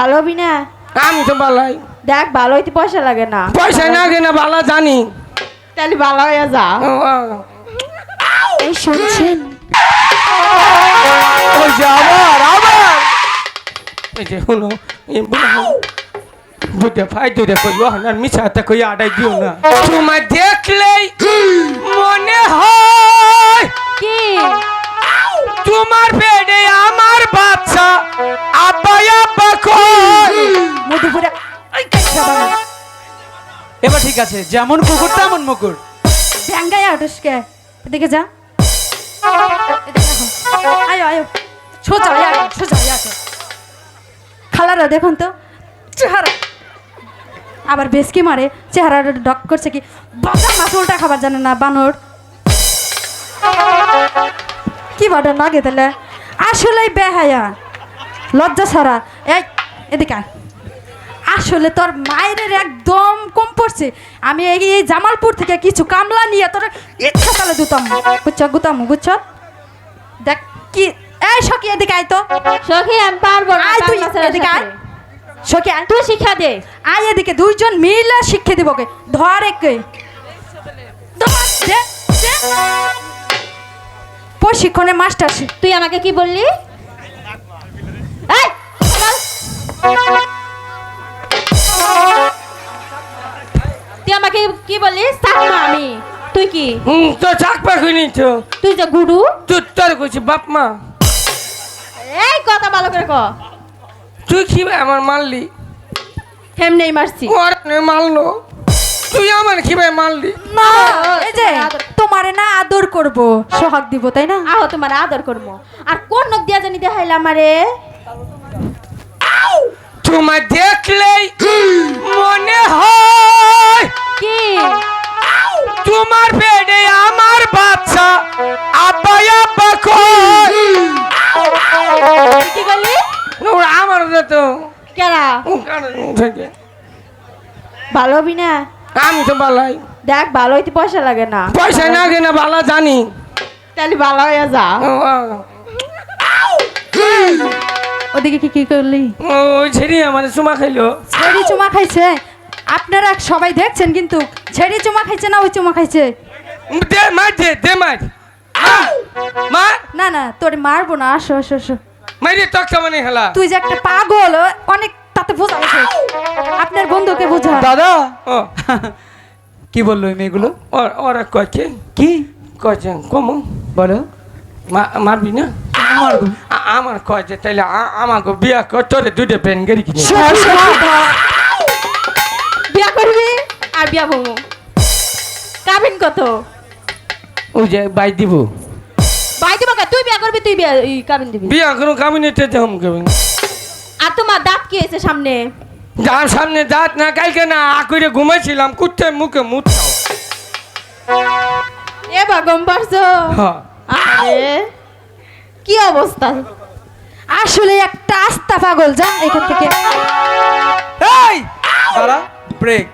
ভালো হবি না? আমি তো দেখ ভালো হইতে পয়সা লাগে না। পয়সা না কিনা বালা জানি। তাহলে ভালো হয়ে যা। এই শুনছেন? ওই যে আবার আবার। এই যে দূরে কই মিছাতে কই আড়াই দিও না। তোমায় দেখলেই মনে হয় কি? তোমার বেডে আমার বাচ্চা, আব্বা আব্বা কই? এবার ঠিক আছে, যেমন কুকুর, তেমন মুকুর। ভ্যাঙ্গাই আটসকে এদিকে যা। আয়ো আয়ো সোজা আগে সোজা আগে খালারা, দেখুন তো, চেহারা। আবার বেশকি মারে চেহারা ডক করছে কি? বাবা মাছ উল্টা খাবার জানে না, বানর। কি বাটা নাগে তাহলে? আসলেই বেহায়া। লজ্জা ছাড়া। এই এদিকে আসলে তোর মায়ের একদম কম পড়ছে। আমি এই জামালপুর থেকে কিছু কামলা নিয়ে তোর ইচ্ছা তালে দুতাম বুঝছ? গুতাম বুঝছ? দেখ কি এই সখী এদিকে আয় তো। সখী আমি পারব না আয় তুই এদিকে আয়। সখী। আয়। তুই শিক্ষা দে। আয় এদিকে দুইজন মিলে শিক্ষা দিব কে ধর একে। ধর, দে, দে। প্রশিক্ষণে মাস্টার তুই আমাকে কি বললি? এই, তুই আমাকে কি বললি? চাকমা আমি। তুই কি? হুম তো চাক পাখি তো। তুই যে গুরু তুই তোর কইছি বাপ মা। এই কথা ভালো করে ক। তুই কি আমার মারলি? হেমনেই মারছি। ওর নে মারলো। তুই আমার কি ভাই মারলি না এই যে তোমারে না আদর করব। সোহাগ দিব তাই না? আহ তোমার আদর করব। আর কোন নখ দিয়া জানি দেখাইলা আমারে? তোমায় দেখলেই মনে হয়। কি? তোমার বেডে আমার বাচ্চা আব্বা আব্বা কই? কি করলি? ওরা আমার তো। কেরা? ভালো হবি না? আমি তো বালাই। দেখ ভালো হইতে পয়সা লাগে না। পয়সা না কিনা বালা জানি। তাহলে ভালো হয়ে যা। ওদিকে কি কি করলি? ও, ছেড়ি আমার চুমা খাইলো। ছেড়ি চুমা খাইছে? আপনারা সবাই দেখছেন কিন্তু ছেড়ি চুমা খাইছে না ওই চুমা খাইছে? দে মার দে দে মার। মার, না না তোর মারবো না আসো আসো আসো। মাইরে তক মানে হেলা? তুই যে একটা পাগল অনেক তাতে বোঝা গেছে আপনার বন্ধুকে বোঝা। দাদা! ও। কি বলল এই মেয়েগুলো? ওর ওরা কয়েছে কি? কয়েছে কমু। বলো। মা- মারবি না? আমার কয়েছে তাইলে আমাকে বিয়া কর তোরে দুইটা পেন গেরি কিনে। বিয়া করবি আর বিয়া ভমু কাবিন কত? ওই যে বাই দিব। বাই দিব তুই বিয়া করবি তুই বিয়া কাবিন দিবি। বিয়া কোনো কামিনেতে দেহম কেমন আর তোমার দাঁত কি এসে সামনে? যার সামনে দাঁত না কালকে না আকুরে ঘুমাইছিলাম কুত্তে মুখে মুখ খাও। এ গম পারছ? হ্যাঁ। আরে কি অবস্থা? আসলে একটা আস্তা পাগল যা এখান থেকে। এই দাঁড়া ব্রেক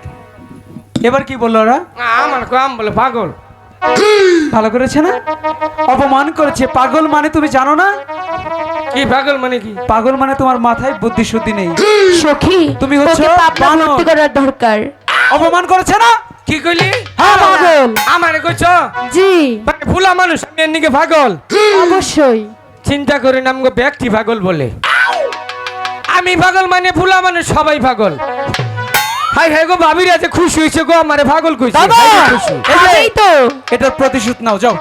এবার কি বলল ওরা? আমার কাম বলে পাগল। ভালো করেছে না? অপমান করেছে। পাগল মানে তুমি জানো না? কি পাগল মানে কি? পাগল মানে তোমার মাথায় বুদ্ধি শুদ্ধি নেই। সখী তুমি হচ্ছ ভর্তি করার দরকার। অপমান করেছে না? কি কইলি? হ্যাঁ পাগল। আমার কইছ? জি। ফুলা মানুষ এর নিকে পাগল। অবশ্যই। চিন্তা করে নাম গো ব্যক্তি পাগল বলে। আমি পাগল মানে ফুলা মানুষ সবাই পাগল। হাই হাই গো ভাবির আছে খুশি হয়েছে গো আমারে পাগল কইছে। হাই এই তো এটার প্রতিশোধ নাও যাও।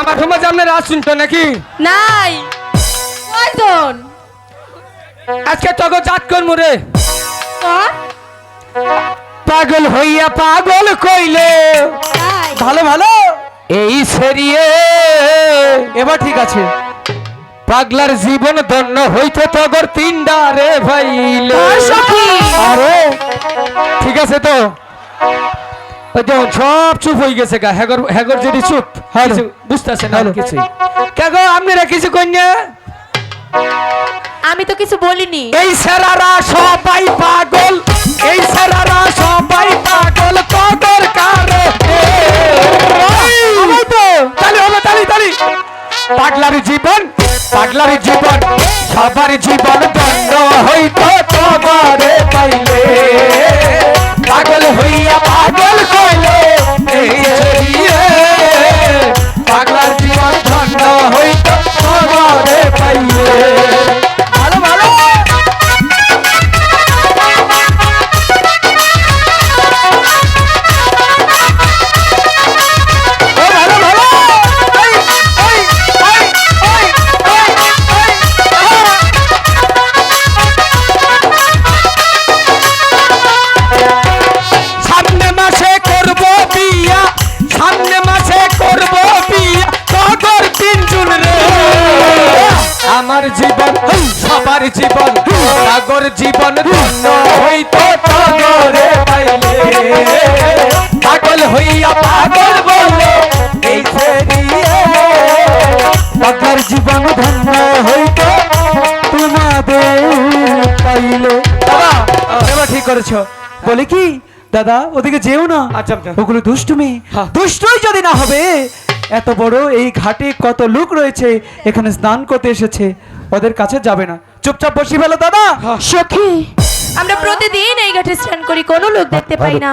আমার সমাজ আপনার আসুন তো নাকি? নাই। কয়জন? আজকে তখন জাত করব রে। পাগল হইয়া পাগল কইলে। ভালো ভালো? এই সেরিয়ে। এবার ঠিক আছে। পাগলার জীবন ধন্য হইতে তগর তিনডা রে ভাইলে আরে ঠিক আছে তো? দেখুন সব চুপ হয়ে গেছে গা। হেগর হেগর যদি চুপ বুঝতেছে না কিছু কেগো আপনারা কিছু কন্যা আমি তো কিছু বলিনি। এই সেরারা সবাই পাগল এই সেরারা সবাই পাগল তগর কারে আমার তো। তালি হবে তালি তালি। পাগলার জীবন পাগলার জীবন, সবার জীবন দণ্ড হইত তোমারে পাইলে। পাগল হইয়া পাগল কইলে, এই সাগর জীবন ধন্য হইতো সাগরে পাইলে। পাগল হইয়া পাগল এই পাগলার জীবন ধন্য হইতো তোমাদের পাইলে। দাদা এবার ঠিক করেছ। বলে কি? দাদা ওদিকে যেও না। আচ্ছা, আচ্ছা। ওগুলো দুষ্টুমি। দুষ্টই যদি না হবে এত বড় এই ঘাটে কত লোক রয়েছে এখানে স্নান করতে এসেছে ওদের কাছে যাবে না। চুপচাপ বসি ফেলো দাদা। সখী। আমরা প্রতিদিন এই ঘাটে স্নান করি কোনো লোক দেখতে পাই না।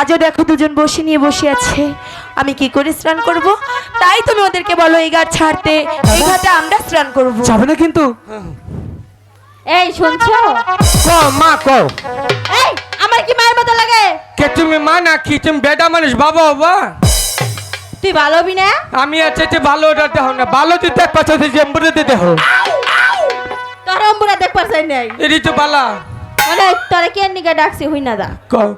আজও দেখো দুজন বসে নিয়ে বসে আছে। আমি কি করে স্নান করব? তাই তুমি ওদেরকে বলো এই ঘাট ছাড়তে এই ঘাটে আমরা স্নান করব। যাবে না কিন্তু। এই শুনছো? ক মা কও। এই আমার কি মায়ের মতো লাগে? কে তুমি মা না কি তুমি বেটা মানুষ বাবা বাবা। তুই ভালো হবি না? আমি আছে যে ভালো ওটা দেহ না। ভালো দিতে এক পাশে যে এমবুড়ে দেহ তোর অম্বুরা দেখবার চাই নাই। এটি তো বালা মানে তোরা কে নিকে ডাকছি হই না দা। কও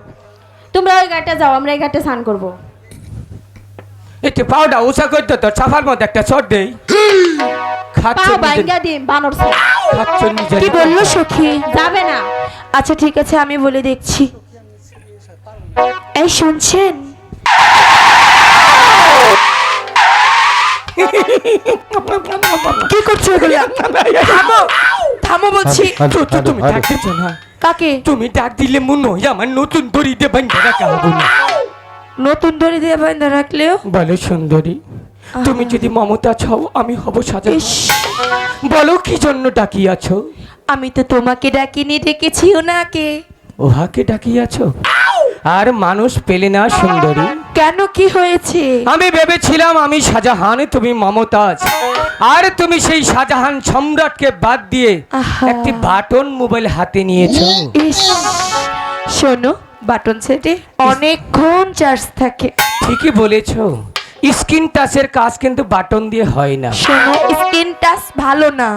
তোমরা ওই ঘাটে যাও আমরা এই ঘাটে স্নান করব। একটু পাউডার উষা করতে তো সাফার মধ্যে একটা চট দেই। খাচ্ছ পা নিজে- বাইঙ্গা দিন বানর ছে। খাচ্ছ নিজে কি বলল সখী? যাবে না। আচ্ছা ঠিক আছে আমি বলে দেখছি। এই শুনছেন? কি করছ এগুলো? থামো বলছি। তো তো তুমি ডাক দিচ্ছ না। কাকে? তুমি ডাক দিলে মনে হয় আমার নতুন দড়ি দিয়ে বান্ধা রাখা হবে না। নতুন দড়ি দিয়ে বান্ধা রাখলেও? বলো সুন্দরী তুমি যদি মমতা ছাও আমি হব সাজা বলো কি জন্য ডাকিয়াছো? আমি তো তোমাকে ডাকিনি ডেকেছি ওনাকে। ওহাকে ডাকিয়াছো? আর মানুষ পেলে না সুন্দরী। কেন কি হয়েছে? আমি ভেবেছিলাম আমি শাহজাহান তুমি মমতাজ। আর তুমি সেই শাহজাহান সম্রাটকে বাদ দিয়ে একটি বাটন মোবাইল হাতে নিয়েছো। শোনো বাটন সেটে অনেকক্ষণ চার্জ থাকে। ঠিকই বলেছ। স্ক্রিন টাচের কাজ কিন্তু বাটন দিয়ে হয় না। শোনো স্ক্রিন টাচ ভালো না।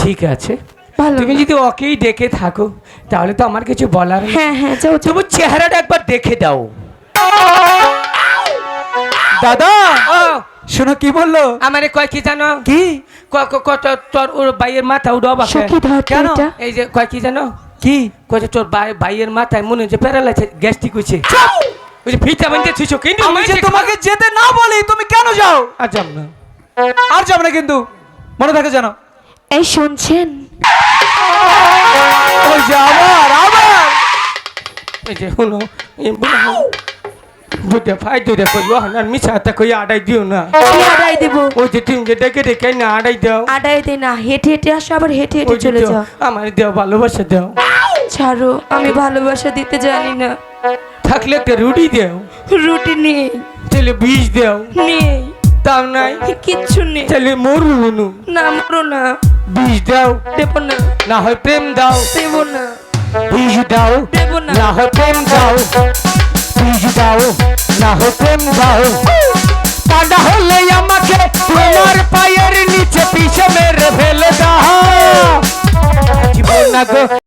ঠিক আছে। ভালো তুমি যদি ওকেই ডেকে থাকো তাহলে তো আমার কিছু বলার হ্যাঁ হ্যাঁ তবু চেহারাটা একবার দেখে দাও। দাদা! ও। শোনো কি বলল? আমারে কয় কি জানো? কি? ক- ক- ক- তোর- ওর ভাইয়ের মাথা উড়ো সখী কেন? এই যে কয় কি জানো? কি? কয় যে তোর ভাই ভাইয়ের মাথায় মনে হচ্ছে প্যারালাইসিস গ্যাস্ট্রিক হয়েছে। ওই যে থুইছো কিন্তু আমি যে তোমাকে যেতে না বলি তুমি কেন যাও? আজাম না। আর যাবে না কিন্তু। মনে থাকে জানো এই শুনছেন? ওই যে আবার আবার এই যে শুনো দুটা ভাই কই হানার মিছাটা কই আড়াই দিও না। আড়াই দেবো? ওই যে তুমি যে ডেকে ডেকে না আড়াই দাও। আড়াই দে না হেঁটে হেঁটে আসো আবার হেঁটে হেঁটে চলে যাও। আমার দেও ভালোবাসা দাও। ছাড়ো আমি ভালোবাসা দিতে জানি না। থাকলে একটা রুটি দাও। রুটি নেই। তাহলে বীজ দাও। নেই। তাও নাই। কিচ্ছু নেই। তাহলে মরু না মরো না। বীজ দাও। দেবো না। না হয় প্রেম দাও। দেবো না। বীজ দাও। দেবো না। না হয় প্রেম দাও। বীজ দাও না হয় প্রেম দাও কাঁদা হলে আমাকে তোমার পায়ের নিচে পিছে ফেলে দাও জীবন গো